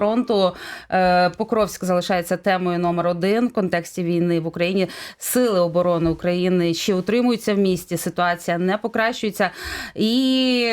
фронту. Е, Покровськ залишається темою номер один в контексті війни в Україні. Сили оборони України ще утримуються в місті. Ситуація не покращується, і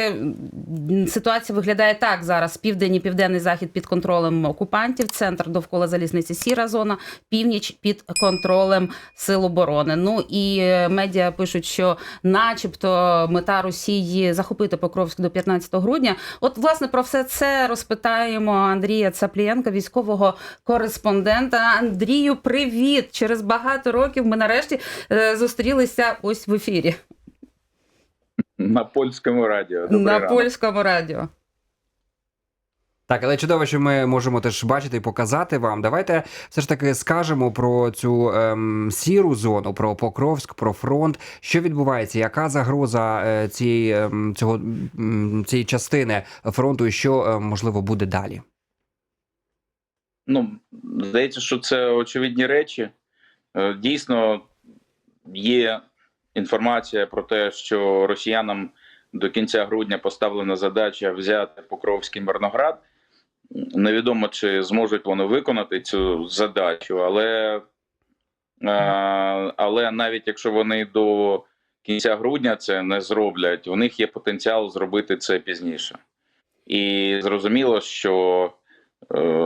ситуація виглядає так зараз: південь і південний захід під контролем окупантів, центр довкола залізниці сіра зона, північ під контролем сил оборони. Ну і е, медіа пишуть, що, начебто, мета Росії захопити Покровськ до 15 грудня. От, власне, про все це розпитаємо Андрія Цаплієнка, військового кореспондента. Андрію, привіт! Через багато років ми нарешті е, зустрілися ось в ефірі На польському радіо. Добрий на ранок. польському радіо. Так, але чудово, що ми можемо теж бачити і показати вам. Давайте все ж таки скажемо про цю ем, сіру зону, про Покровськ, про фронт. Що відбувається? Яка загроза е, цієї, ем, цього, м, цієї частини фронту, і що е, можливо буде далі? Ну, здається, що це очевидні речі. Е, Дійсно, є інформація про те, що росіянам до кінця грудня поставлена задача взяти Покровський Мирноград. Невідомо, чи зможуть вони виконати цю задачу, але, е, але навіть якщо вони до кінця грудня це не зроблять, у них є потенціал зробити це пізніше. І зрозуміло, що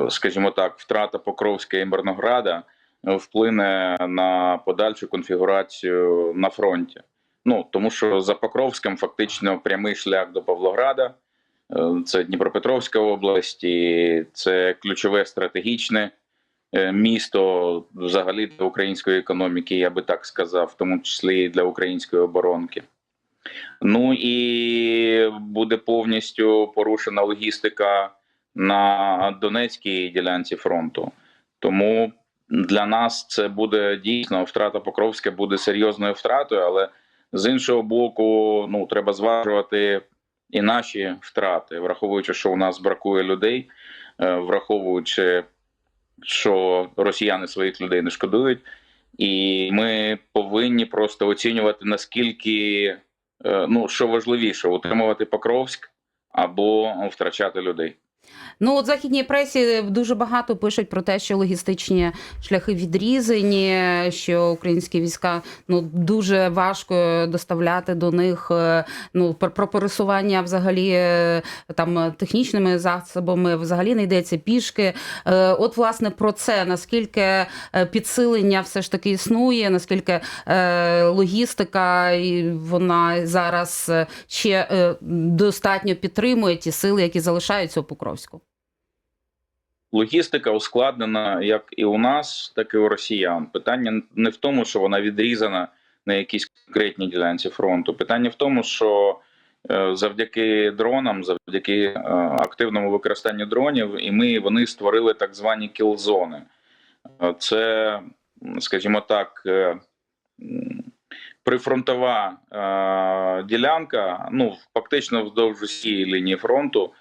скажімо так, втрата Покровська і Мирнограда е, вплине на подальшу конфігурацію на фронті. Ну тому що за Покровськом фактично прямий шлях до Павлограда, Е, це Дніпропетровська область, і це ключове стратегічне е, місто взагалі для української економіки, я би так сказав, в тому числі і для української оборонки. Ну і буде повністю порушена логістика на Донецькій ділянці фронту. Тому для нас це буде дійсно втрата Покровська буде серйозною втратою, але з іншого боку, ну треба зважувати і наші втрати, враховуючи, що у нас бракує людей, е, враховуючи, що росіяни своїх людей не шкодують, і ми повинні просто оцінювати наскільки е, ну що важливіше утримувати Покровськ або втрачати людей. Ну, от західній пресі дуже багато пишуть про те, що логістичні шляхи відрізані, що українські війська ну дуже важко доставляти до них е, ну про пересування взагалі е, там технічними засобами взагалі не йдеться пішки. Е, От, власне, про це наскільки підсилення все ж таки існує, наскільки логістика вона зараз ще достатньо підтримує ті сили, які залишаються у Покровську. Логістика ускладнена як і у нас, так і у росіян. Питання не в тому, що вона відрізана на якійсь конкретній ділянці фронту. Питання в тому, що е, завдяки дронам, завдяки е, активному використанню дронів, і ми вони створили так звані кілзони. Е, Це, скажімо так, прифронтова ділянка, ну фактично вздовж усієї лінії фронту.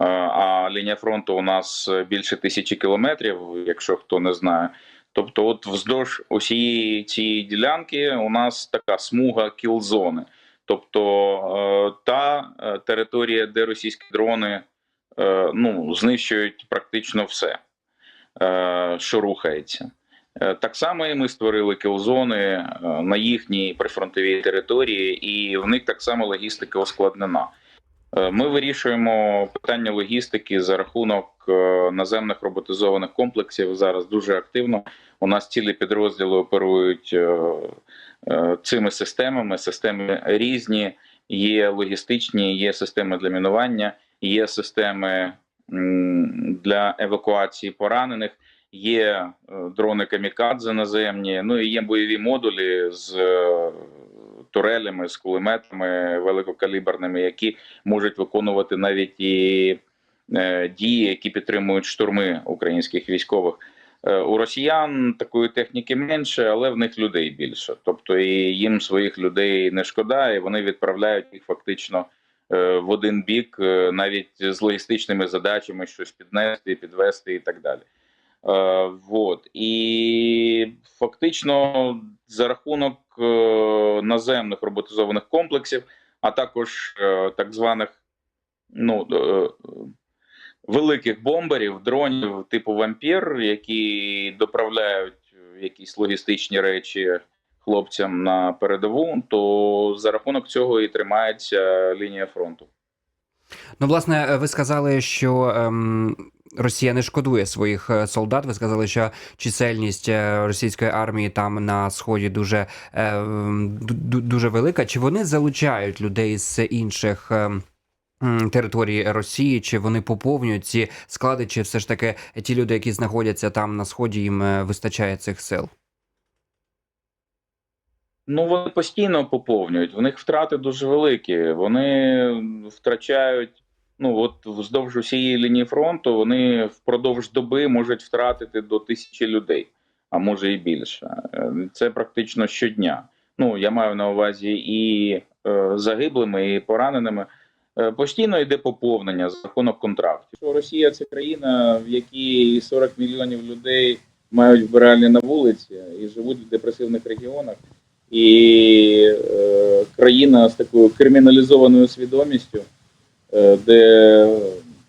Е, А лінія фронту у нас більше тисячі кілометрів, якщо хто не знає. Тобто, от вздовж усієї цієї ділянки у нас така смуга кілзони. Тобто е, та е, територія, де російські дрони е, ну, знищують практично все, е, що рухається. Е, Так само і ми створили кілзони е, на їхній прифронтовій території, і в них так само логістика ускладнена. Е, Ми вирішуємо питання логістики за рахунок е, наземних роботизованих комплексів зараз дуже активно. У нас цілі підрозділи оперують е, цими системами. Системи різні, є логістичні, є системи для мінування, є системи для евакуації поранених, є дрони камікадзе наземні. Ну і є бойові модулі з турелями, з кулеметами великокаліберними, які можуть виконувати навіть і е, дії, які підтримують штурми українських військових. Е, У росіян такої техніки менше, але в них людей більше. Тобто і їм своїх людей не шкода, і вони відправляють їх фактично е, в один бік, навіть з логістичними задачами щось піднести, підвести і так далі. Е, вот. І фактично за рахунок е, наземних роботизованих комплексів, а також е, так званих ну, великих бомберів, дронів типу вампір, які доправляють якісь логістичні речі хлопцям на передову, то за рахунок цього і тримається лінія фронту. Ну, власне, ви сказали, що ем, Росія не шкодує своїх е, солдат. Ви сказали, що чисельність е, російської армії там на сході дуже, е, дуже велика. Чи вони залучають людей з інших? м, Території Росії, чи вони поповнюють ці склади, чи все ж таки ті люди, які знаходяться там на сході, їм вистачає цих сил? Ну, вони постійно поповнюють. В них втрати дуже великі. Вони втрачають. Ну, от вздовж усієї лінії фронту вони впродовж доби можуть втратити до тисячі людей, а може і більше. Е, Це практично щодня. Ну, я маю на увазі і е, загиблими, і пораненими. Е, Постійно йде поповнення за рахунок контрактів. Що Росія це країна, в якій 40 мільйонів людей мають вбиральні на вулиці і живуть в депресивних регіонах і е, країна з такою криміналізованою свідомістю, де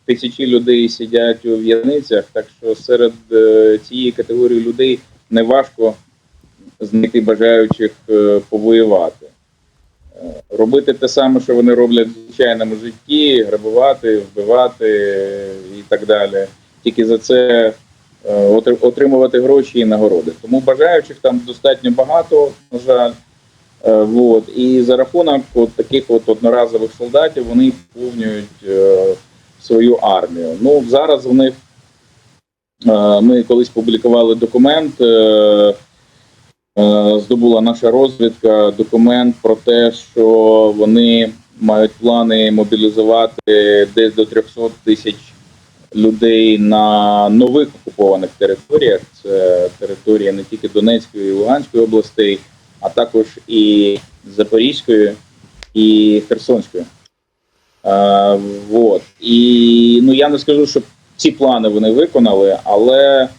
тисячі людей сидять у в'язницях. Так що серед е, цієї категорії людей неважко знайти бажаючих е, повоювати. Е, Робити те саме, що вони роблять в звичайному житті, грабувати, вбивати е, і так далі. Тільки за це е, отримувати гроші і нагороди. Тому бажаючих там достатньо багато, на жаль. Е, Вот. І за рахунок от таких от одноразових солдатів вони поповнюють е, свою армію. Ну, зараз в них е, ми колись публікували документ, здобула наша розвідка документ про те, що вони мають плани мобілізувати десь до 300 тисяч людей на нових окупованих територіях. Це територія не тільки Донецької і Луганської областей, а також і Запорізької і Херсонської. Е, вот. І ну я не скажу, що ці плани вони виконали, але,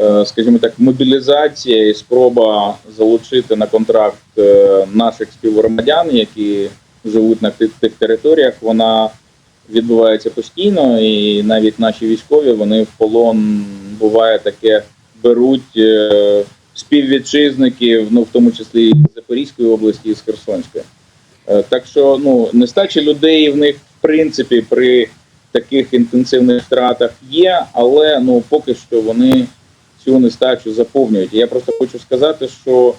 е, скажімо так, мобілізація і спроба залучити на контракт е, наших співгромадян, які живуть на тих, тих територіях, вона відбувається постійно, і навіть наші військові вони в полон буває таке беруть е, співвітчизників, ну в тому числі і з Запорізької області, і з Херсонської. Е, так що ну нестача людей в них в принципі при таких інтенсивних втратах є, але ну поки що вони цю нестачу заповнюють. Я просто хочу сказати, що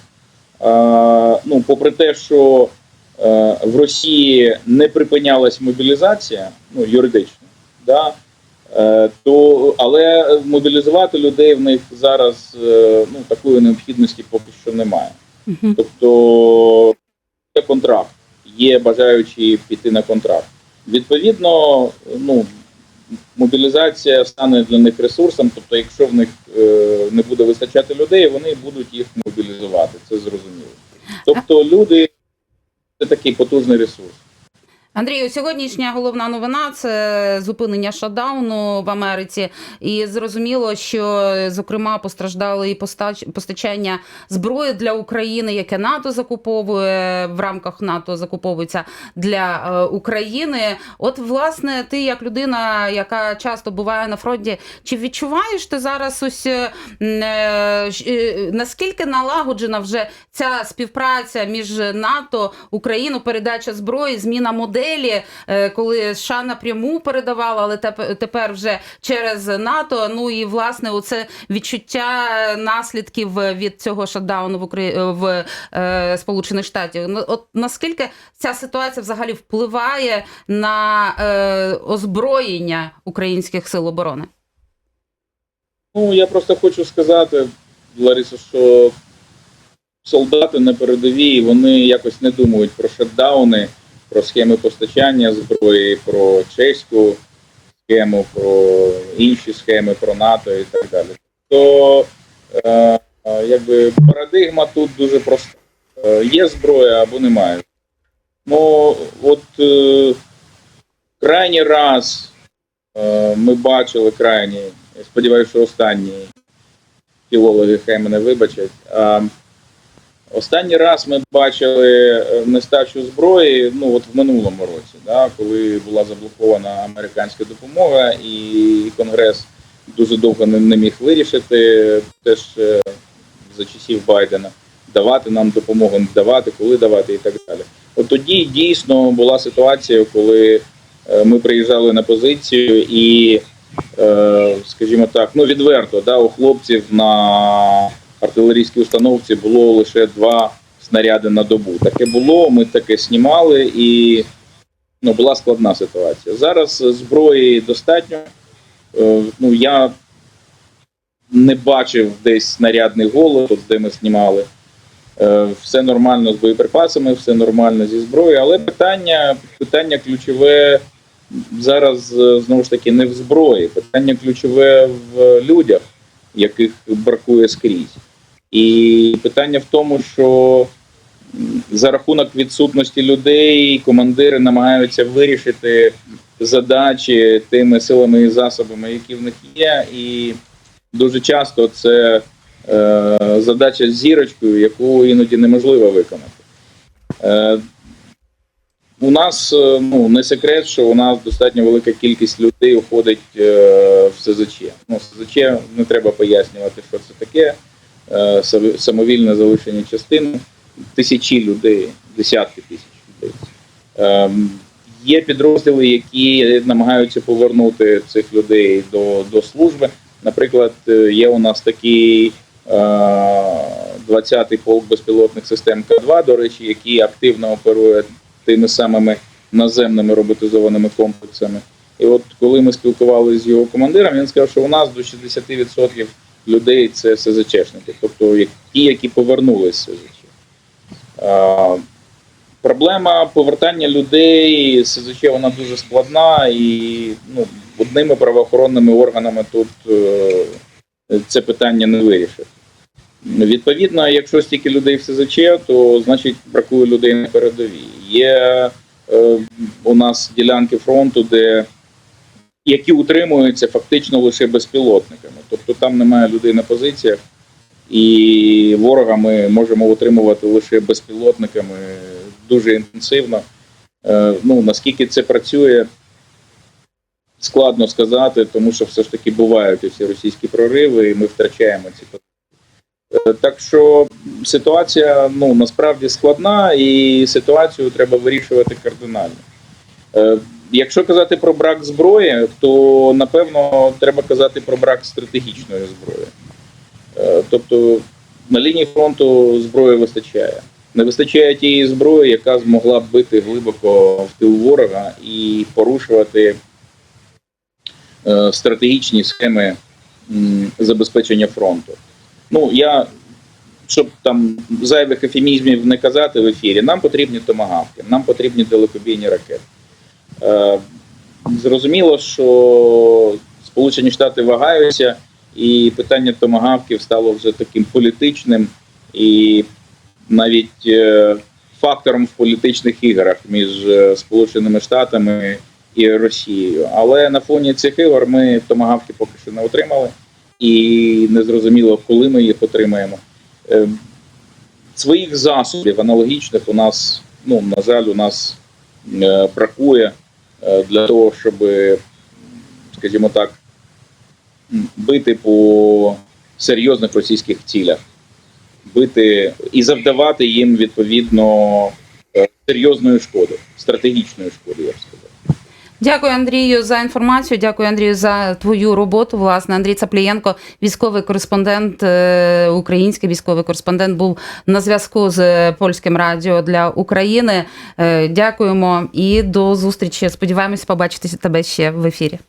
е, ну, попри те, що е, в Росії не припинялась мобілізація, ну юридично, да, то але мобілізувати людей в них зараз е, ну такої необхідності поки що немає. Мгм. Тобто є контракт, є бажаючі піти на контракт. Відповідно, ну мобілізація стане для них ресурсом. Тобто, якщо в них е, не буде вистачати людей, вони будуть їх мобілізувати. Це зрозуміло. Тобто, люди це такий потужний ресурс. Андрію, сьогоднішня головна новина це зупинення шатдауну в Америці, і зрозуміло, що зокрема постраждали і постачання зброї для України, яке НАТО закуповує в рамках НАТО закуповується для е, України. От, власне, ти як людина, яка часто буває на фронті, чи відчуваєш ти зараз ось е, е, наскільки налагоджена вже ця співпраця між НАТО, Україною, передача зброї, зміна моделі, е, коли США напряму передавала, але теп- тепер вже через НАТО. Ну і власне, оце відчуття наслідків від цього шатдауну в Украї... в е, Сполучених Штатів. Ну, От наскільки ця ситуація взагалі впливає на е, озброєння українських сил оборони? Ну я просто хочу сказати, Ларисо, що солдати на передовій вони якось не думають про шатдауни, про схеми постачання зброї, про чеську схему, про інші схеми, про НАТО і так далі. То е, е, якби парадигма тут дуже проста. Е, є зброя або немає. Ну, от е, крайній раз е, ми бачили крайній, сподіваюся, що останній філологи хай мене вибачать. А, Останній раз ми бачили е, нестачу зброї ну от в минулому році, да, коли була заблокована американська допомога, і Конгрес дуже довго не, не міг вирішити теж е, за часів Байдена давати нам допомогу, не давати, коли давати і так далі. От тоді дійсно була ситуація, коли е, ми приїжджали на позицію і, скажімо так, ну відверто, да, у хлопців на артилерійській установці було лише два снаряди на добу. Таке було, ми таке знімали і ну, була складна ситуація. Зараз зброї достатньо. Е, Ну, я не бачив десь снарядний голод, от де ми знімали. Е, Все нормально з боєприпасами, все нормально зі зброєю, але питання, питання ключове зараз е, знову ж таки не в зброї, питання ключове в людях, яких бракує скрізь. І питання в тому, що за рахунок відсутності людей командири намагаються вирішити задачі тими силами і засобами, які в них є, і дуже часто це е, задача з зірочкою, яку іноді неможливо виконати. Е, у нас е, ну, не секрет, що у нас достатньо велика кількість людей уходить е, в СЗЧ. Ну, СЗЧ не треба пояснювати, що це таке. Е, самовільне залишення частини. Тисячі людей, десятки тисяч людей. Ем, Є підрозділи, які намагаються повернути цих людей до, до служби. Наприклад, е, є у нас такий е, 20-й полк безпілотних систем К-2, до речі, який активно оперує тими самими наземними роботизованими комплексами. І от коли ми спілкувалися з його командиром, він сказав, що у нас до 60% людей це СЗЧшники, тобто ті, які повернулися з СЗЧ. Проблема повертання людей з СЗЧ вона дуже складна, і ну, одними правоохоронними органами тут е, це питання не вирішить. Відповідно, якщо стільки людей в СЗЧ, то значить бракує людей на передовій. Є е, у нас ділянки фронту, де які утримуються фактично лише безпілотниками. Тобто там немає людей на позиціях, і ворога ми можемо утримувати лише безпілотниками дуже інтенсивно. Е, ну, наскільки це працює, складно сказати, тому що все ж таки бувають ці російські прориви, і ми втрачаємо ці позиції. Е, Так що ситуація ну насправді складна, і ситуацію треба вирішувати кардинально. Якщо казати про брак зброї, то напевно треба казати про брак стратегічної зброї. Е, Тобто на лінії фронту зброї вистачає. Не вистачає тієї зброї, яка змогла б бити глибоко в тил ворога і порушувати е, стратегічні схеми забезпечення фронту. Ну, я, щоб там зайвих ефемізмів не казати в ефірі, нам потрібні томагавки, нам потрібні далекобійні ракети. Е, зрозуміло, що Сполучені Штати вагаються, і питання томагавків стало вже таким політичним і навіть е, фактором в політичних іграх між е, Сполученими Штатами і Росією. Але на фоні цих ігор ми томагавки поки що не отримали, і не зрозуміло, коли ми їх отримаємо. Своїх засобів аналогічних у нас, ну на жаль, у нас бракує для того, щоб, скажімо так, бити по серйозних російських цілях, бити і завдавати їм відповідно е, серйозної шкоди, стратегічної шкоди, я б сказав. Дякую, Андрію, за інформацію. Дякую, Андрію, за твою роботу. Власне, Андрій Цаплієнко, військовий кореспондент, е, український військовий кореспондент, був на зв'язку з польським радіо для України. Е, Дякуємо і до зустрічі. Сподіваємось побачити тебе ще в ефірі.